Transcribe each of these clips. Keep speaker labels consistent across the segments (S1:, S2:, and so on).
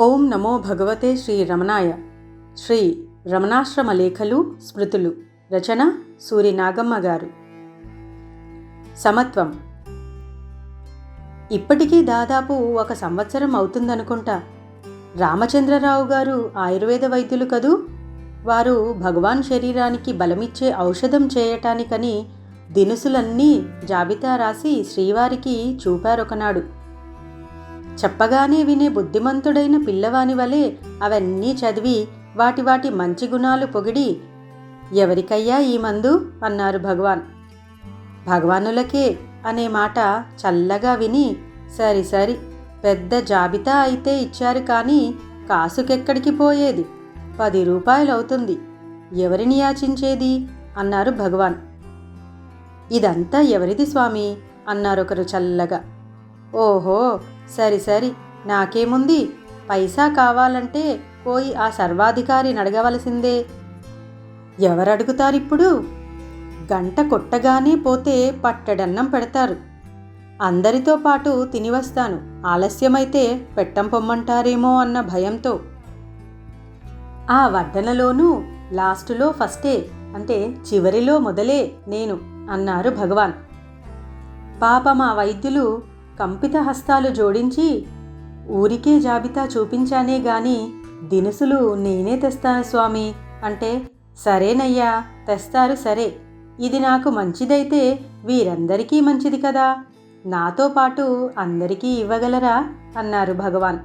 S1: ఓం నమో భగవతే శ్రీ రమణాయ. శ్రీ రమణాశ్రమ లేఖలు స్మృతులు. రచన సూరి నాగమ్మ గారు. సమత్వం. ఇప్పటికీ దాదాపు ఒక సంవత్సరం అవుతుందనుకుంటా. రామచంద్రరావు గారు ఆయుర్వేద వైద్యులు కదూ? వారు భగవాన్ శరీరానికి బలమిచ్చే ఔషధం చేయటానికని దినుసులన్నీ జాబితా రాసి శ్రీవారికి చూపారొకనాడు. చెప్పగానే వినే బుద్ధిమంతుడైన పిల్లవాని వలె అవన్నీ చదివి వాటి వాటి మంచి గుణాలు పొగిడి ఎవరికయ్యా ఈ మందు? అన్నారు భగవాన్. భగవానులకే అనే మాట చల్లగా విని సరి సరి పెద్ద జాబితా అయితే ఇచ్చారు కానీ కాసుకెక్కడికి పోయేది? పది రూపాయలు అవుతుంది ఎవరిని యాచించేది? అన్నారు భగవాన్. ఇదంతా ఎవరిది స్వామి? అన్నారొకరు చల్లగా. ఓహో సరి సరి. నాకేముంది? పైసా కావాలంటే పోయి ఆ సర్వాధికారిని అడగవలసిందే. ఎవరడుగుతారిప్పుడు? గంట కొట్టగానే పోతే పట్టడన్నం పెడతారు. అందరితో పాటు తిని వస్తాను ఆలస్యమైతే పెట్టం పొమ్మంటారేమో అన్న భయంతో. ఆ వడ్డనలోనూ లాస్టులో ఫస్టే అంటే చివరిలో మొదలే నేను అన్నారు భగవాన్. పాప మా వైద్యులు కంపిత హస్తాలు జోడించి ఊరికే జాబితా చూపించానే గాని దినుసులు నేనే తెస్తాను స్వామి. అంటే సరేనయ్యా తెస్తారు సరే. ఇది నాకు మంచిదైతే వీరందరికీ మంచిది కదా. నాతో పాటు అందరికీ ఇవ్వగలరా? అన్నారు భగవాన్.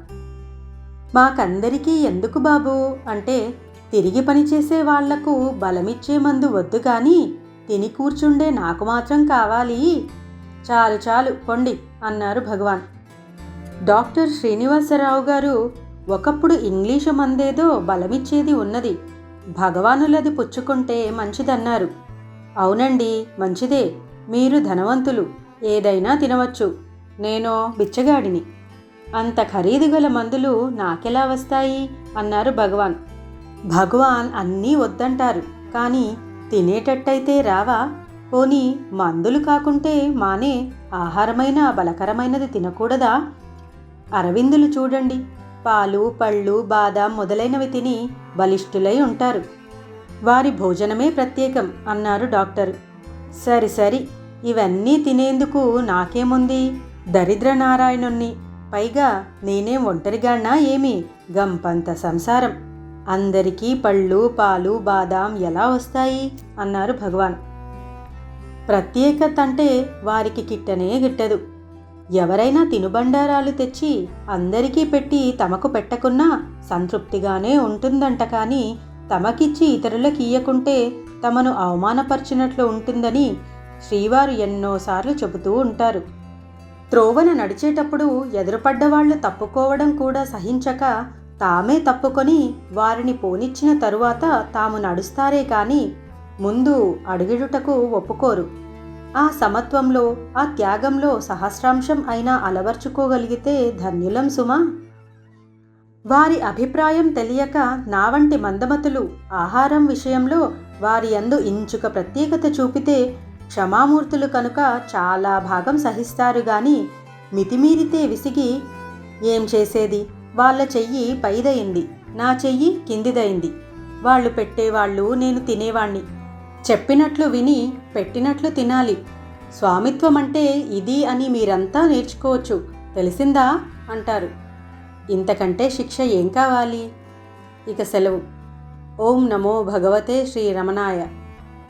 S1: మాకందరికీ ఎందుకు బాబు? అంటే తిరిగి పనిచేసే వాళ్ళకు బలమిచ్చే మందు వద్దు కానీ తిని కూర్చుండే నాకు మాత్రం కావాలి. చాలు చాలు పొండి అన్నారు భగవాన్. డాక్టర్ శ్రీనివాసరావు గారు ఒకప్పుడు ఇంగ్లీషు మందేదో బలమిచ్చేది ఉన్నది. భగవానులది పుచ్చుకుంటే మంచిదన్నారు. అవునండి మంచిదే మీరు ధనవంతులు ఏదైనా తినవచ్చు నేను బిచ్చగాడిని. అంత ఖరీదు గల మందులు నాకెలా వస్తాయి? అన్నారు భగవాన్. భగవాన్ అన్నీ వద్దంటారు కానీ తినేటట్టయితే రావా? పోనీ మందులు కాకుంటే మానే ఆహారమైన బలకరమైనది తినకూడదా? అరవిందులు చూడండి. పాలు పళ్ళు బాదాం మొదలైనవి తిని బలిష్ఠులై ఉంటారు. వారి భోజనమే ప్రత్యేకం అన్నారు డాక్టర్. సరి సరి ఇవన్నీ తినేందుకు నాకేముంది? దరిద్ర నారాయణుణ్ణి. పైగా నేనేం ఒంటరిగాన్నా ఏమి? గంపంత సంసారం. అందరికీ పళ్ళు పాలు బాదాం ఎలా వస్తాయి? అన్నారు భగవాన్. ప్రత్యేకత అంటే వారికి కిట్టనే గిట్టదు. ఎవరైనా తినుబండారాలు తెచ్చి అందరికీ పెట్టి తమకు పెట్టకున్నా సంతృప్తిగానే ఉంటుందంట కానీ తమకిచ్చి ఇతరులకు ఇయ్యకుంటే తమను అవమానపరిచినట్లు ఉంటుందని శ్రీవారు ఎన్నోసార్లు చెబుతూ ఉంటారు. త్రోవన నడిచేటప్పుడు ఎదురుపడ్డవాళ్ళు తప్పుకోవడం కూడా సహించక తామే తప్పుకొని వారిని పోనిచ్చిన తరువాత తాము నడుస్తారే కానీ ముందు అడుగిడుటకు ఒప్పుకోరు. ఆ సమత్వంలో ఆ త్యాగంలో సహస్రాంశం అయినా అలవర్చుకోగలిగితే ధన్యులం సుమా. వారి అభిప్రాయం తెలియక నా వంటి మందమతులు ఆహారం విషయంలో వారి యందు ఇంచుక ప్రత్యేకత చూపితే క్షమామూర్తులు కనుక చాలా భాగం సహిస్తారు గాని మితిమీరితే విసిగి ఏం చేసేది? వాళ్ళ చెయ్యి పైదయింది. నా చెయ్యి కిందిదయింది. వాళ్ళు పెట్టేవాళ్ళు నేను తినేవాణ్ణి. చెప్పినట్లు విని పెట్టినట్లు తినాలి. స్వామిత్వం అంటే ఇది అని మీరంతా నేర్చుకోవచ్చు. తెలిసిందా? అంటారు. ఇంతకంటే శిక్ష ఏం కావాలి? ఇక సెలవు. ఓం నమో భగవతే శ్రీ రమణాయ